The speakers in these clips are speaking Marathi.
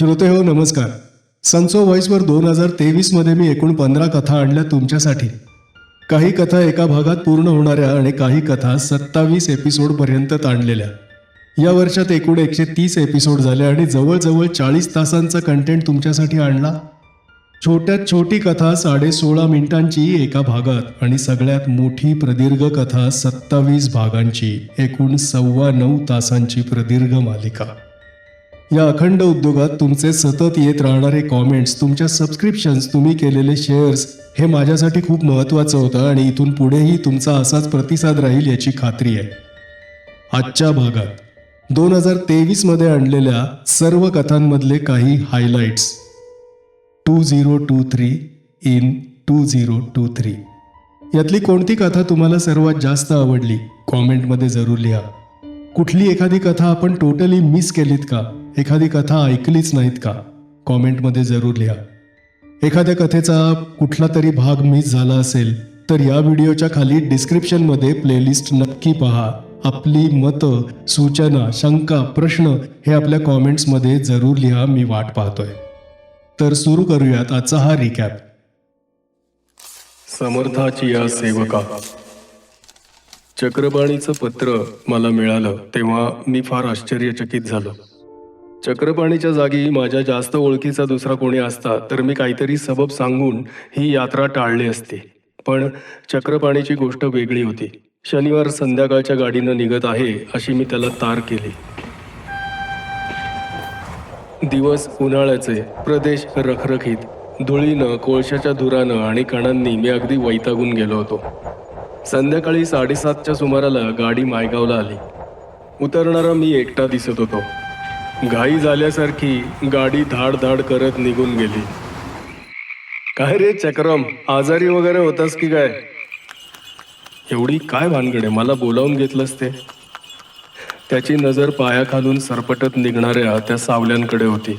श्रोते हो नमस्कार. संचो व्हॉइसवर दोन हजार तेवीसमध्ये मी एकूण पंधरा कथा आणल्या तुमच्यासाठी. काही कथा एका भागात पूर्ण होणाऱ्या आणि काही कथा सत्तावीस एपिसोडपर्यंत ताणलेल्या. या वर्षात एकूण एकशे तीस एपिसोड झाले आणि जवळजवळ चाळीस तासांचा कंटेंट तुमच्यासाठी आणला. छोट्यात छोटी कथा साडे सोळा मिनिटांची एका भागात आणि सगळ्यात मोठी प्रदीर्घ कथा सत्तावीस भागांची एकूण सव्वा नऊ तासांची प्रदीर्घ मालिका. या अखंड उद्योगात तुमचे सतत येत राहणारे कॉमेंट्स तुमच्या सबस्क्रिप्शन्स तुम्ही केलेले शेअर्स हे माझ्यासाठी खूप महत्त्वाचं होतं आणि इथून पुढेही तुमचा असाच प्रतिसाद राहील याची खात्री आहे. आजच्या भागात दोन हजार तेवीसमध्ये आणलेल्या सर्व कथांमधले काही highlights two zero two three in two zero two three यातली कोणती कथा तुम्हाला सर्वात जास्त आवडली? कॉमेंटमध्ये जरूर लिहा. कुठली एखादी कथा आपण टोटली मिस केलीत का? एखादी कथा ऐकलीच नाहीत का? कॉमेंटमध्ये जरूर लिहा. एखाद्या कथेचा कुठला तरी भाग मिस झाला असेल तर या व्हिडिओच्या खाली डिस्क्रिप्शनमध्ये प्लेलिस्ट नक्की पहा. आपली मतं सूचना शंका प्रश्न हे आपल्या कॉमेंट्समध्ये जरूर लिहा मी वाट पाहतोय. तर सुरू करूयात आजचा हा रिकॅप समर्थाची या सेवका. चक्रबाणीचं पत्र मला मिळालं तेव्हा मी फार आश्चर्यचकित झालो. चक्रपाणीच्या जागी माझ्या जास्त ओळखीचा दुसरा कोणी असता तर मी काहीतरी सबब सांगून ही यात्रा टाळली असती. पण चक्रपाणीची गोष्ट वेगळी होती. शनिवार संध्याकाळच्या गाडीनं निघत आहे अशी मी त्याला तार केली. दिवस उन्हाळ्याचे प्रदेश रखरखीत. धुळीनं कोळशाच्या धुरानं आणि कणांनी मी अगदी वैतागून गेलो होतो. संध्याकाळी साडेसातच्या सुमाराला गाडी मायगावला आली. उतरणारा मी एकटा दिसत होतो. घाई झाल्यासारखी गाडी धाड धाड करत निघून गेली. काय रे चक्रम आजारी वगैरे होतास की काय? एवढी काय भानगड आहे? मला बोलावून घेतलंस ते. त्याची नजर पायाखालून सरपटत निघणाऱ्या त्या सावल्यांकडे होती.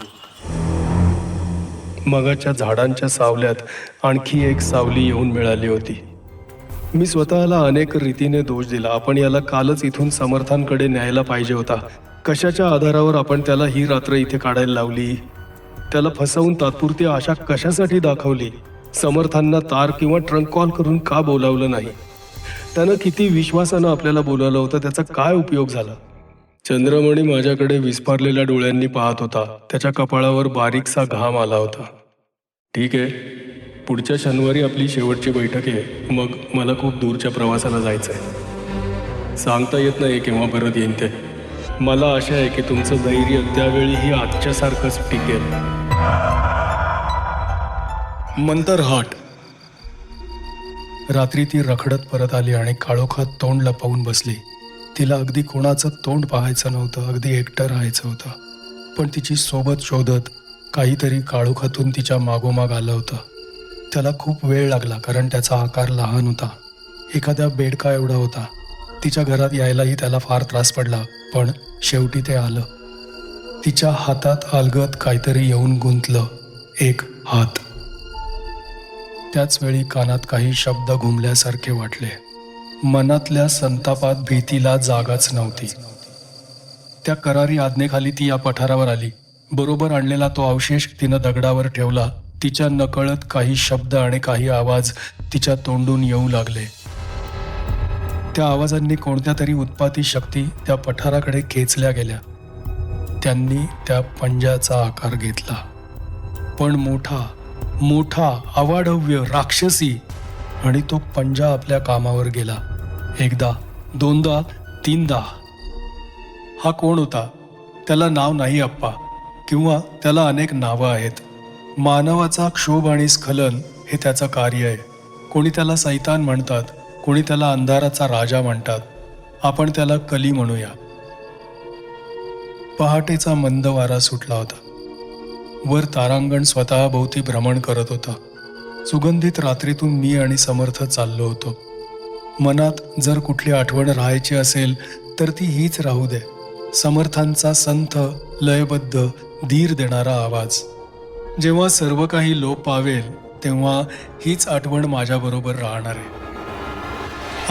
मगाच्या झाडांच्या सावल्यात आणखी एक सावली येऊन मिळाली होती. मी स्वतःला अनेक रीतीने दोष दिला. आपण याला कालच इथून समर्थांकडे न्यायला पाहिजे होता. कशाच्या आधारावर आपण त्याला ही रात्र इथे काढायला लावली? त्याला फसवून तात्पुरती आशा कशासाठी दाखवली? समर्थांना तार किंवा ट्रंक कॉल करून का बोलावलं नाही? त्यानं किती विश्वासानं आपल्याला बोलावलं होतं त्याचा काय उपयोग झाला? चंद्रमणी माझ्याकडे विस्फारलेल्या डोळ्यांनी पाहत होता. त्याच्या कपाळावर बारीकसा घाम आला होता. ठीक आहे. पुढच्या शनिवारी आपली शेवटची बैठक आहे. मग मला खूप दूरच्या प्रवासाला जायचं आहे सांगता येत नाही केव्हा परत येईन ते. मला आशा आहे की तुमचं धैर्य त्यावेळीही आजच्यासारखंच टिकेल. मंतरहाट रात्री ती रखडत परत आली आणि काळोखात तोंड लपवून बसली. तिला अगदी कोणाचं तोंड पाहायचं नव्हतं अगदी एकटं राहायचं होतं. पण तिची सोबत शोधत काहीतरी काळोखातून तिच्या मागोमाग आलं होतं. त्याला खूप वेळ लागला कारण त्याचा आकार लहान होता. एखाद्या बेडका एवढा होता. तिच्या घरात यायलाही त्याला फार त्रास पडला पण शेवटी ते आलं. तिच्या हातात अलगत काहीतरी येऊन गुंतलं एक हात. त्याच वेळी कानात काही शब्द घुमल्यासारखे वाटले. मनातल्या संतापात भीतीला जागाच नव्हती. त्या करारी आज्ञेखाली ती या पठारावर आली. बरोबर आणलेला तो अवशेष तिनं दगडावर ठेवला. तिच्या नकळत काही शब्द आणि काही आवाज तिच्या तोंडून येऊ लागले. त्या आवाजांनी कोणत्या तरी उत्पाती शक्ती त्या पठाराकडे खेचल्या गेल्या. त्यांनी त्या पंजाचा आकार घेतला. पण मोठा मोठा अवाढव्य राक्षसी आणि तो पंजा आपल्या कामावर गेला. एकदा दोनदा तीनदा. हा कोण होता? त्याला नाव नाही अप्पा किंवा त्याला अनेक नावं आहेत. मानवाचा क्षोभ आणि स्खलन हे त्याचं कार्य आहे. कोणी त्याला सैतान म्हणतात कोणी त्याला अंधाराचा राजा म्हणतात. आपण त्याला कली म्हणूया. पहाटेचा मंद वारा सुटला होता. वर तारांगण स्वतःभोवती भ्रमण करत होता. सुगंधित रात्रीतून मी आणि समर्थ चाललो होतो. मनात जर कुठली आठवण राहायची असेल तर ती हीच राहू दे. समर्थांचा संथ लयबद्ध धीर देणारा आवाज. जेव्हा सर्व काही लोप पावेल तेव्हा हीच आठवण माझ्याबरोबर राहणार आहे.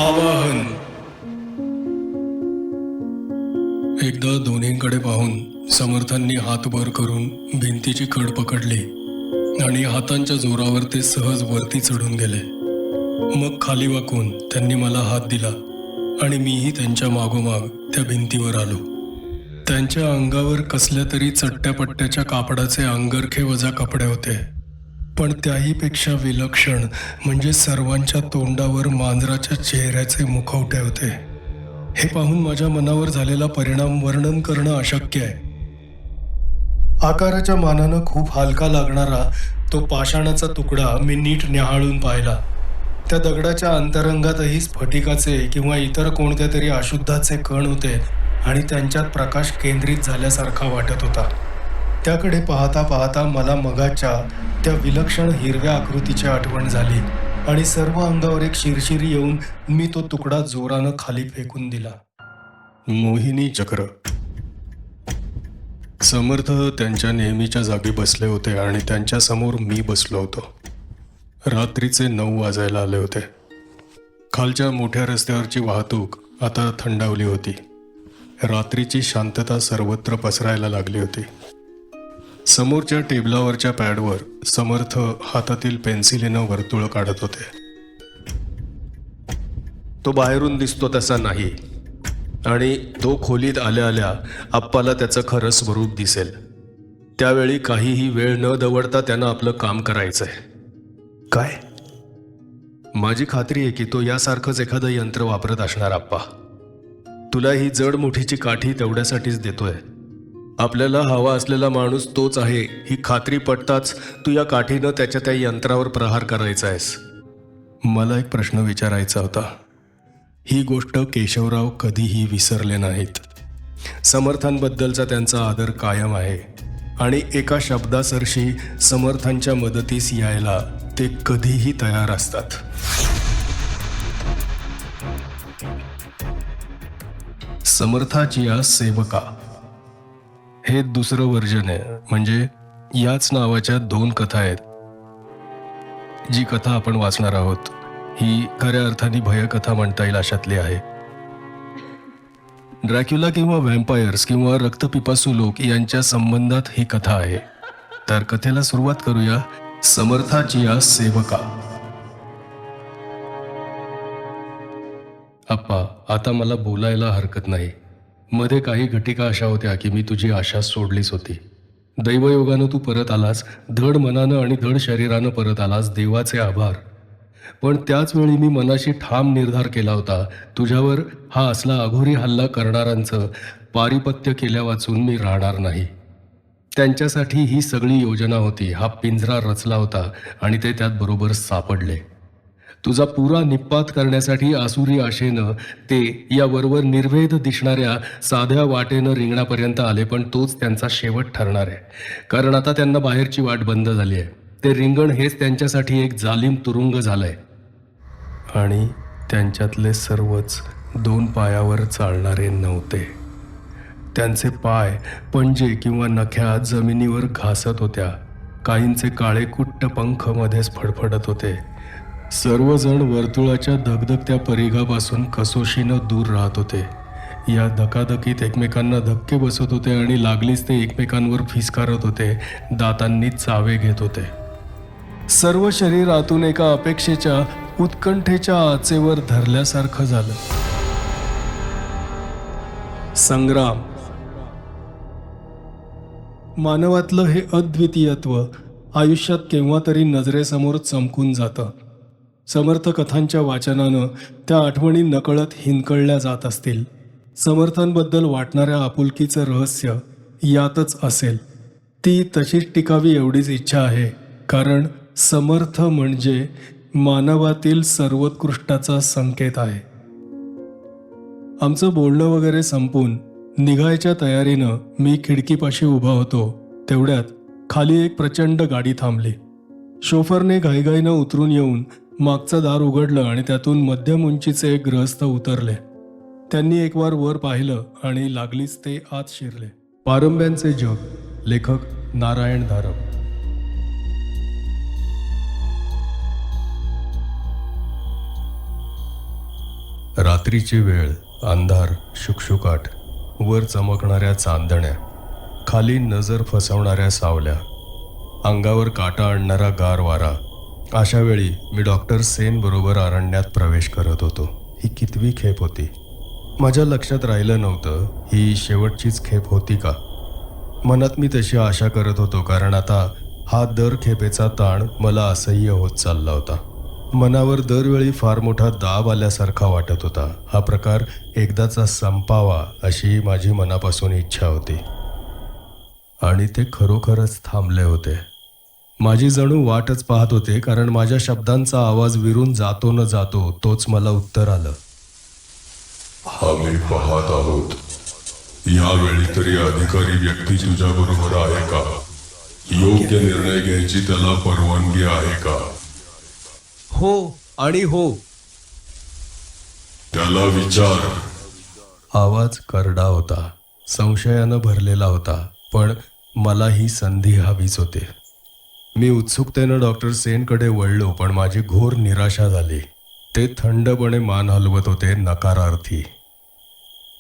आवाहन. एकदा दोन्हींकडे पाहून समर्थांनी हात वर करून भिंतीची कड पकडली आणि हातांच्या जोरावर ते सहज वरती चढून गेले. मग खाली वाकून त्यांनी मला हात दिला आणि मीही त्यांच्या मागोमाग त्या भिंतीवर आलो. त्यांच्या अंगावर कसल्या तरी चट्ट्या पट्ट्याच्या कापडाचे अंगरखे वजा कपडे होते. पण त्याहीपेक्षा विलक्षण म्हणजे सर्वांच्या तोंडावर मांजराच्या चेहऱ्याचे मुखवटे होते. हे पाहून माझ्या मनावर झालेला परिणाम वर्णन करणं अशक्य आहे. आकाराच्या मानानं खूप हलका लागणारा तो पाषाणाचा तुकडा मी नीट न्याहाळून पाहिला. त्या दगडाच्या अंतरंगातही स्फटिकाचे किंवा इतर कोणत्या तरी अशुद्धाचे कण होते आणि त्यांच्यात प्रकाश केंद्रित झाल्यासारखा वाटत होता. त्याकडे पाहता पाहता मला मगाच्या त्या विलक्षण हिरव्या आकृतीची आठवण झाली आणि सर्व अंगावर एक शिरशिरी येऊन मी तो तुकडा जोरानं खाली फेकून दिला. मोहिनी चक्र. समर्थ त्यांच्या नेहमीच्या जागी बसले होते आणि त्यांच्यासमोर मी बसलो होतो. रात्रीचे नऊ वाजायला आले होते. खालच्या मोठ्या रस्त्यावरची वाहतूक आता थंडावली होती. रात्रीची शांतता सर्वत्र पसरायला लागली होती. समोरच्या टेबलावरच्या पॅडवर समर्थ हातातील पेन्सिलीनं वर्तुळ काढत होते. तो बाहेरून दिसतो तसा नाही. आणि तो खोलीत आल्या आल्या आप्पाला त्याचं खरं स्वरूप दिसेल. त्यावेळी काहीही वेळ न दवडता त्यानं आपलं काम करायचंय. काय? माझी खात्री आहे की तो यासारखंच एखादं यंत्र वापरत असणार आप्पा. तुला ही जड मुठीची काठी तेवढ्यासाठीच देतोय. आपल्याला हवा असलेला माणूस तोच आहे. ही खात्री पटताच तू या काठीनं त्याच्या त्या यंत्रावर प्रहार करायचा आहेस. मला एक प्रश्न विचारायचा होता. ही गोष्ट केशवराव कधीही विसरले नाहीत. समर्थांबद्दलचा त्यांचा आदर कायम आहे. आणि एका शब्दासरशी समर्थांच्या मदतीस यायला ते कधीही तयार असतात. समर्थाची या सेवका हे दुसरं वर्जन आहे. म्हणजे याच नावाच्या दोन कथा आहेत. जी कथा आपण वाचणार आहोत ही खऱ्या अर्थाने भयकथा म्हणता येईल अशातली आहे. ड्रॅक्युला किंवा व्हॅम्पायर्स किंवा रक्तपिपासू लोक यांच्या संबंधात ही कथा आहे. तर कथेला सुरुवात करूया समर्थाची या सेवका. अप्पा आता मला बोलायला हरकत नाही. मध्ये काही घटिका अशा होत्या की मी तुझी आशा सोडलीच होती. दैवयोगानं तू परत आलास धड मनानं आणि धड शरीरानं परत आलास देवाचे आभार. पण त्याच वेळी मी मनाशी ठाम निर्धार केला होता तुझ्यावर हा असला अघोरी हल्ला करणाऱ्यांचं पारिपत्य केल्या वाचून मी राहणार नाही. त्यांच्यासाठी ही सगळी योजना होती हा पिंजरा रचला होता आणि ते त्यात बरोबर सापडले. तुझा पुरा निपात करण्यासाठी आसुरी आशेनं ते याबरोबर निर्भेद दिसणाऱ्या साध्या वाटेनं रिंगणापर्यंत आले पण तोच त्यांचा शेवट ठरणार आहे. कारण आता त्यांना बाहेरची वाट बंद झाली आहे. ते रिंगण हेच त्यांच्यासाठी एक जालिम तुरुंग झालंय. आणि त्यांच्यातले सर्वच दोन पायावर चालणारे नव्हते. त्यांचे पाय पंजे किंवा नख्या जमिनीवर घासत होत्या. काहींचे काळे कुट्ट पंख मध्येच फडफडत होते. सर्वजण वर्तुळाच्या धगधगत्या परिघापासून कसोशीनं दूर राहत होते. या धकाधकीत एकमेकांना धक्के बसत होते आणि लागलीच ते एकमेकांवर फिसकारत होते दातांनी चावे घेत होते. सर्व शरीरातून एका अपेक्षेच्या उत्कंठेच्या आचेवर धरल्यासारखं झालं. संग्राम. मानवातलं हे अद्वितीयत्व आयुष्यात केव्हा तरी नजरेसमोर चमकून जातं. समर्थ कथांच्या वाचनानं त्या आठवणी नकळत हिंकळल्या जात असतील. समर्थांबद्दल वाटणाऱ्या आपुलकीचं रहस्य यातच असेल. ती तशीच टिकावी एवढीच इच्छा आहे. कारण समर्थ म्हणजे मानवातील सर्वोत्कृष्टाचा संकेत आहे. आमचं बोलणं वगैरे संपून निघायच्या तयारीनं मी खिडकीपाशी उभा होतो. तेवढ्यात खाली एक प्रचंड गाडी थांबली. शोफरने घाईघाईनं उतरून येऊन मागचं दार उघडलं आणि त्यातून मध्यम उंचीचे एक गृहस्थ उतरले. त्यांनी एक वार वर पाहिलं आणि लागलीच ते आत शिरले. पारंब्यांचे जग. लेखक नारायण धारप रात्रीची वेळ. अंधार शुकशुकाट. वर चमकणाऱ्या चांदण्या. खाली नजर फसवणाऱ्या सावल्या. अंगावर काटा आणणारा गार अशावेळी अशा वेळी मी डॉक्टर सेन बरोबर अरण्यात प्रवेश करत होतो. ही कितवी खेप होती? माझ्या लक्षात राहिलं नव्हतं ही शेवटचीच खेप होती का? मनात मी तशी आशा करत होतो कारण आता हा दर खेपेचा ताण मला असह्य होत चालला होता. मनावर दरवेळी फार मोठा दाब आल्यासारखा वाटत होता. हा प्रकार एकदाचा संपावा अशी माझी मनापासून इच्छा होती. आणि ते खरोखरच थांबले होते. माझी जणू वाटच पाहत होते कारण माझ्या शब्दांचा आवाज विरून जातो न जातो तोच मला उत्तर आलं. आम्ही पाहत आहोत. यावेळी तरी अधिकारी व्यक्ती तुझ्या बरोबर आहे का? योग्य निर्णय घ्यायची त्याला परवानगी आहे का? हो आणि हो. त्याला विचार. आवाज करडा होता संशयानं भरलेला होता पण मला ही संधी हवीच होते. मी उत्सुकतेनं डॉक्टर सेनकडे वळलो पण माझी घोर निराशा झाली. ते थंडपणे मान हलवत होते नकारार्थी.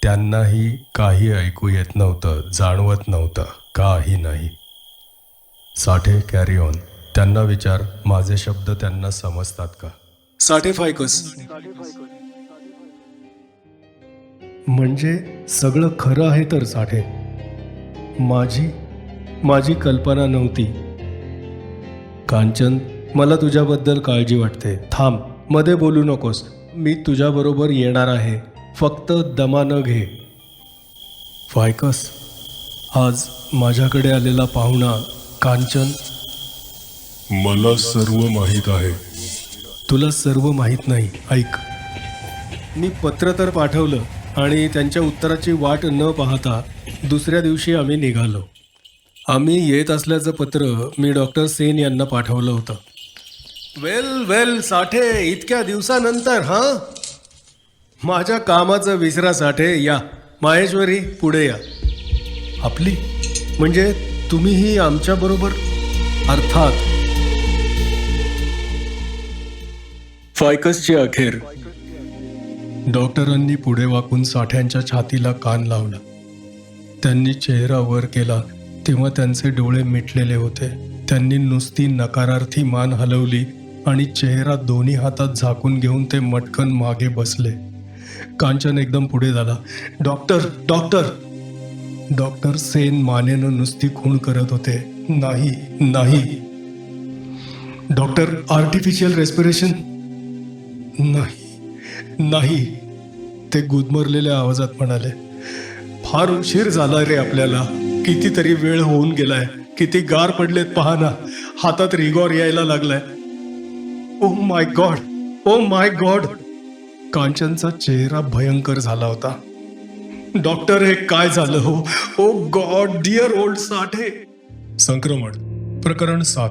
त्यांनाही काही ऐकू येत नव्हतं जाणवत नव्हतं काही नाही. साठे कॅरी ऑन त्यांना विचार माझे शब्द त्यांना समजतात का? साठे फायकस. म्हणजे सगळं खरं आहे तर साठे. माझी माझी कल्पना नव्हती. कांचन मला तुझ्याबद्दल काळजी वाटते. थांबमध्ये बोलू नकोस. मी तुझ्याबरोबर येणार आहे. फक्त दमानं घे. फायकस आज माझ्याकडे आलेला पाहुणा कांचन. मला सर्व माहीत आहे. तुला सर्व माहीत नाही. ऐक. मी पत्र तर पाठवलं आणि त्यांच्या उत्तराची वाट न पाहता दुसऱ्या दिवशी आम्ही निघालो. आम्ही येत असल्याचं पत्र मी डॉक्टर सेन यांना पाठवलं होतं. वेल वेल साठे इतक्या दिवसानंतर हां? माझ्या कामाचं विसरा साठे या. माहेश्वरी पुढे या. आपली? म्हणजे तुम्हीही आमच्याबरोबर अर्थात. फायकसची अखेर. डॉक्टरांनी पुढे वाकून साठ्यांच्या छातीला कान लावला. त्यांनी चेहरा वर केला. तेव्हा त्यांचे डोळे मिटलेले होते. त्यांनी नुसती नकारार्थी मान हलवली आणि चेहरा दोन्ही हातात झाकून घेऊन ते मटकन मागे बसले. कांचन एकदम पुढे झाला. Doctor doctor! डॉक्टर सेन मानेनं नुसती खूण करत होते. नाही नाही. Doctor artificial respiration? नाही नाही. ते गुदमरलेल्या आवाजात म्हणाले. फार उशीर झाला रे आपल्याला. कितीतरी वेळ होऊन गेलाय. किती गार पडलेत पहा ना. हातात रिगॉर यायला लागलाय. Oh my God oh my God कांचनचा चेहरा भयंकर झाला होता. डॉक्टर हे काय झालं हो? Oh God dear old Sathe. संक्रमण. प्रकरण सात.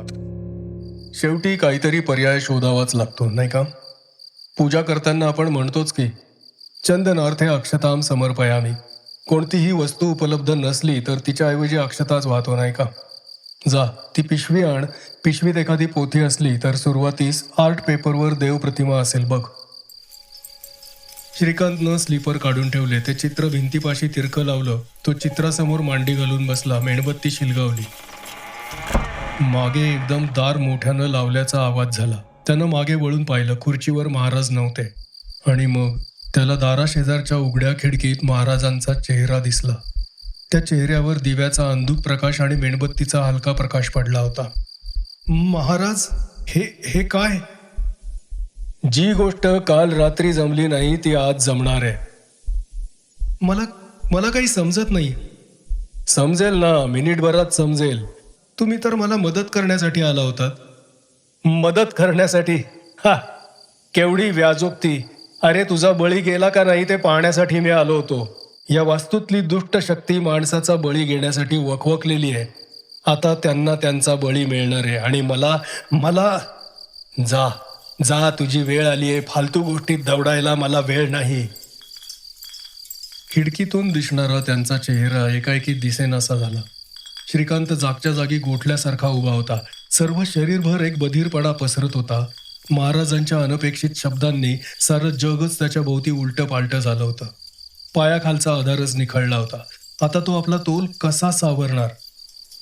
शेवटी काहीतरी पर्याय शोधावाच लागतो नाही का? पूजा करताना आपण म्हणतोच की चंदनार्थे अक्षताम समर्पयामी. कोणतीही वस्तू उपलब्ध नसली तर तिच्याऐवजी अक्षताच वाहतो नाही का? जा ती पिशवी आण. पिशवीत एखादी पोथी असली तर सुरुवातीस आर्ट पेपरवर देवप्रतिमा असेल बघ. श्रीकांतनं स्लीपर काढून ठेवले. ते चित्र भिंतीपाशी तिरकं लावलं. तो चित्रासमोर मांडी घालून बसला मेणबत्ती शिलगावली. मागे एकदम दार मोठ्यानं लावल्याचा आवाज झाला. त्यानं मागे वळून पाहिलं खुर्चीवर महाराज नव्हते. आणि मग? त्याला दाराशेजारच्या उघड्या खिडकीत महाराजांचा चेहरा दिसला. त्या चेहऱ्यावर दिव्याचा अंधुक प्रकाश आणि मेणबत्तीचा हलका प्रकाश पडला होता. महाराज हे हे काय? जी गोष्ट काल रात्री जमली नाही ती आज जमणार आहे. मला मला काही समजत नाही. समजेल ना मिनिटभरात समजेल. तुम्ही तर मला मदत करण्यासाठी आला होतात. मदत करण्यासाठी? हा केवढी व्याजोक्ती. अरे तुझा बळी गेला का नाही ते पाहण्यासाठी मी आलो होतो. या वास्तूतली दुष्ट शक्ती माणसाचा बळी घेण्यासाठी वखवकलेली आहे. आता त्यांना त्यांचा बळी मिळणार आहे आणि मला मला जा जा तुझी वेळ आली आहे. फालतू गोष्टीत दवडायला मला वेळ नाही. खिडकीतून दिसणारा त्यांचा चेहरा एकाएकी दिसेनासा झाला. श्रीकांत जागच्या जागी गोठल्यासारखा उभा होता. सर्व शरीरभर एक बधीरपणा पसरत होता. महाराजांच्या अनपेक्षित शब्दांनी सारं जगच त्याच्या भोवती उलटं पालटं झालं होतं. पायाखालचा आधारच निखळला होता. आता तो आपला तोल कसा सावरणार?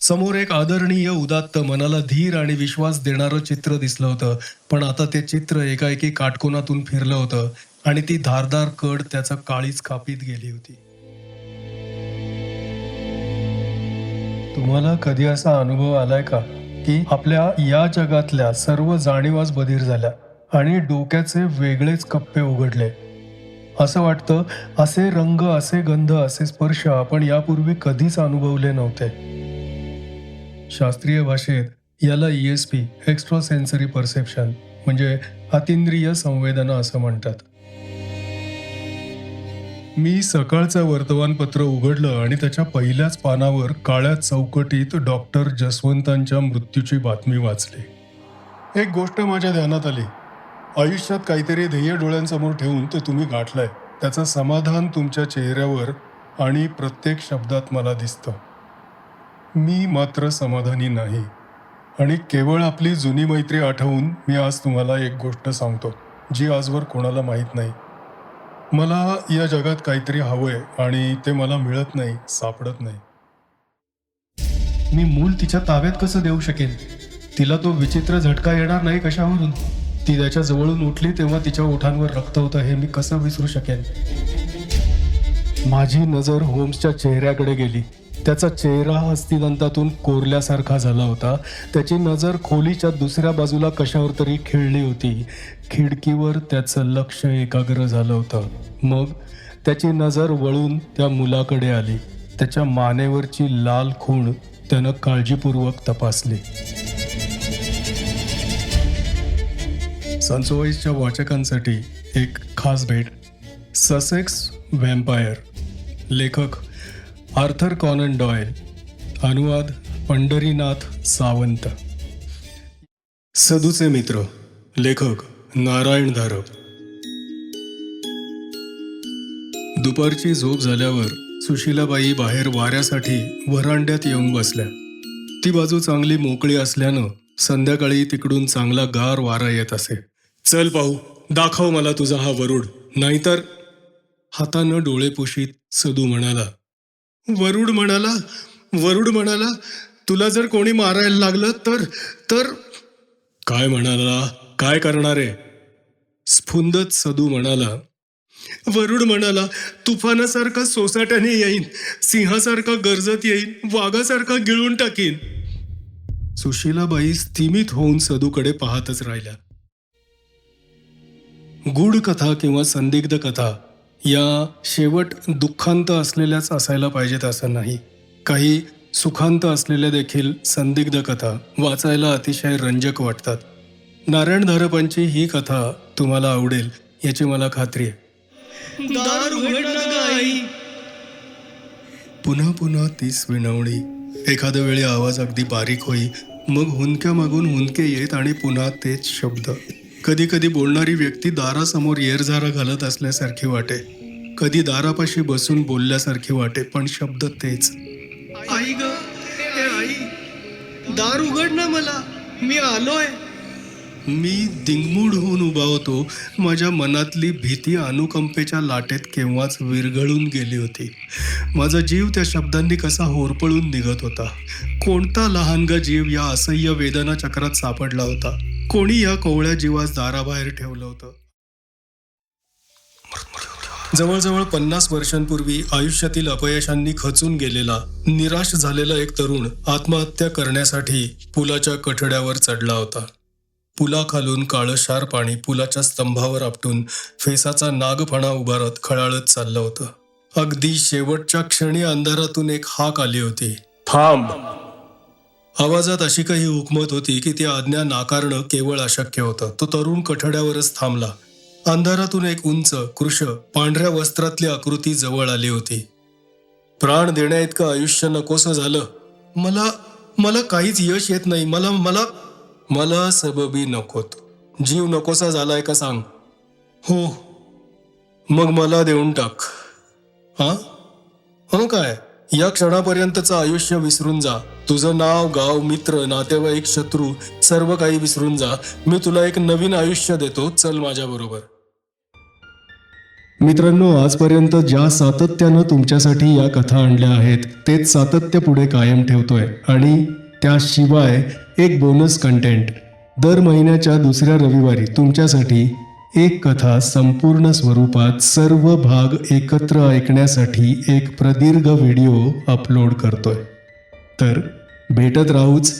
समोर एक आदरणीय उदात्त मनाला धीर आणि विश्वास देणारं चित्र दिसलं होतं. पण आता ते चित्र एकाएकी काटकोनातून फिरलं होतं आणि ती धारदार कड त्याचा काळीच कापीत गेली होती. तुम्हाला कधी असा अनुभव आलाय का? की आपल्या या जगातल्या सर्व जाणीवाच बधीर झाल्या आणि डोक्याचे वेगळेच कप्पे उघडले. असं वाटतं असे रंग असे गंध असे स्पर्श आपण यापूर्वी कधीच अनुभवले नव्हते. शास्त्रीय भाषेत याला E S P extra sensory perception म्हणजे अतिंद्रिय संवेदना असं म्हणतात. मी सकाळचं वर्तमानपत्र उघडलं आणि त्याच्या पहिल्याच पानावर काळ्या चौकटीत डॉक्टर जसवंतांच्या मृत्यूची बातमी वाचली. एक गोष्ट माझ्या ध्यानात आली. आयुष्यात काहीतरी ध्येय डोळ्यांसमोर ठेवून ते तुम्ही गाठलंय. त्याचं समाधान तुमच्या चेहऱ्यावर आणि प्रत्येक शब्दात मला दिसतं. मी मात्र समाधानी नाही. आणि केवळ आपली जुनी मैत्री आठवून मी आज तुम्हाला एक गोष्ट सांगतो जी आजवर कोणाला माहीत नाही. मला या जगात काहीतरी हवंय आणि ते मला मिळत नाही सापडत नाही. मी मूल तिच्या ताब्यात कसं देऊ शकेन तिला तो विचित्र झटका येणार नाही कशावरून? ती त्याच्या जवळून उठली तेव्हा तिच्या ओठांवर रक्त होतं हे मी कसं विसरू शकेन? माझी नजर होम्सच्या चेहऱ्याकडे गेली. त्याचा चेहरा हस्तिदंतातून कोरल्यासारखा झाला होता. त्याची नजर खोलीच्या दुसऱ्या बाजूला कशावर तरी खिळली होती. खिडकीवर त्याचं लक्ष एकाग्र झालं होतं. मग त्याची नजर वळून त्या मुलाकडे आली. त्याच्या मानेवरची लाल खूण त्यानं काळजीपूर्वक तपासली. सनसोवाईजच्या वाचकांसाठी एक खास भेट ससेक्स व्हॅम्पायर. लेखक आर्थर कॉनन डॉयल अनुवाद पंढरीनाथ सावंत. सदूचे मित्र लेखक नारायण धारप दुपारची झोप झाल्यावर सुशीलाबाई बाहेर वाऱ्यासाठी वरांड्यात येऊन बसल्या. ती बाजू चांगली मोकळी असल्यानं संध्याकाळी तिकडून चांगला गार वारा येत असे. चल पाहू दाखव मला तुझा हा वरुड. नाहीतर हातानं डोळे पुशीत सदू म्हणाला वरुड म्हणाला वरुड म्हणाला तुला जर कोणी मारायला लागलं तर तर काय म्हणाला? काय करणार आहे? स्फुंदत सदू म्हणाला. वरुड म्हणाला तुफानासारखा सोसाट्याने येईन सिंहासारखा गरजत येईन वाघासारखा गिळून टाकीन. सुशीलाबाई स्थिमित होऊन सदूकडे पाहतच राहिल्या. गूढ कथा किंवा संदिग्ध कथा या शेवट दुःखांत असलेल्याच असायला पाहिजेत असं नाही. काही सुखांत असलेल्या देखील संदिग्ध कथा वाचायला अतिशय रंजक वाटतात. नारायण धारपांची ही कथा तुम्हाला आवडेल याची मला खात्री आहे. दार आई पुन्हा पुन्हा तीच विनवणी. एखाद्या वेळी आवाज अगदी बारीक होई मग हुंदक्या मागून हुंदके येत आणि पुन्हा तेच शब्द. कधी कधी बोलणारी व्यक्ती दारासमोर येरझारा घालत असल्यासारखी वाटे. कधी दारापाशी बसून बोलल्यासारखी वाटे पण शब्द तेच. आई ग आई दार उघड ना मला. मी आलोय. मी दिंगमूड होऊन उभा होतो. माझ्या मनातली भीती अनुकंपेच्या लाटेत केव्हाच विरघळून गेली होती. माझा जीव त्या शब्दांनी कसा होरपळून निघत होता. कोणता लहानगा जीव या असह्य वेदना चक्रात सापडला होता? कोणी या कोवळ्या जीवास दाराबाहेर ठेवलं होतं? जवळजवळ पन्नास वर्षांपूर्वी आयुष्यातील अपयशांनी खचून गेलेला निराश झालेला एक तरुण आत्महत्या करण्यासाठी पुलाच्या कठड्यावर चढला होता. पुलाखालून काळं शार पाणी पुलाच्या स्तंभावर आपटून फेसाचा नागफणा उभारत खळाळत चाललं होतं. अगदी शेवटच्या क्षणी अंधारातून एक हाक आली होती. थांब. आवाजात अशी काही हुकमत होती की ती आज्ञा नाकारणं केवळ अशक्य होतं. तो तरुण कठड्यावरच थांबला. अंधारातून एक उंच कृश पांढऱ्या वस्त्रातली आकृती जवळ आली होती. प्राण देण्या इतकं आयुष्य नकोसं झालं. मला मला काहीच यश येत नाही. मला मला मला सबबी नकोत जीव नकोसा झालाय का सांग. हो. मग मला देऊन टाक. हा? हो काय? या क्षणापर्यंतचं आयुष्य विसरून जा. तुझं नाव गाव मित्र नातेवाईक शत्रू सर्व काही विसरून जा. मी तुला एक नवीन आयुष्य देतो. चल माझ्या बरोबर. मित्रांनो आजपर्यंत ज्या सातत्यानं तुमच्यासाठी या कथा आणल्या आहेत तेच सातत्य पुढे कायम ठेवतोय. आणि त्याशिवाय एक बोनस कंटेंट दर महिन्याच्या दुसऱ्या रविवारी तुमच्यासाठी एक कथा संपूर्ण स्वरूपात सर्व भाग एकत्र ऐकण्यासाठी एक प्रदीर्घ व्हिडिओ अपलोड करतोय. तर भेटत राहूच.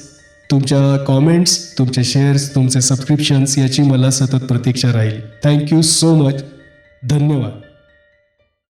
तुमच्या कॉमेंट्स तुमचे शेअर्स तुमचे सबस्क्रिप्शन्स याची मला सतत प्रतीक्षा राहील. थँक्यू सो मच धन्यवाद.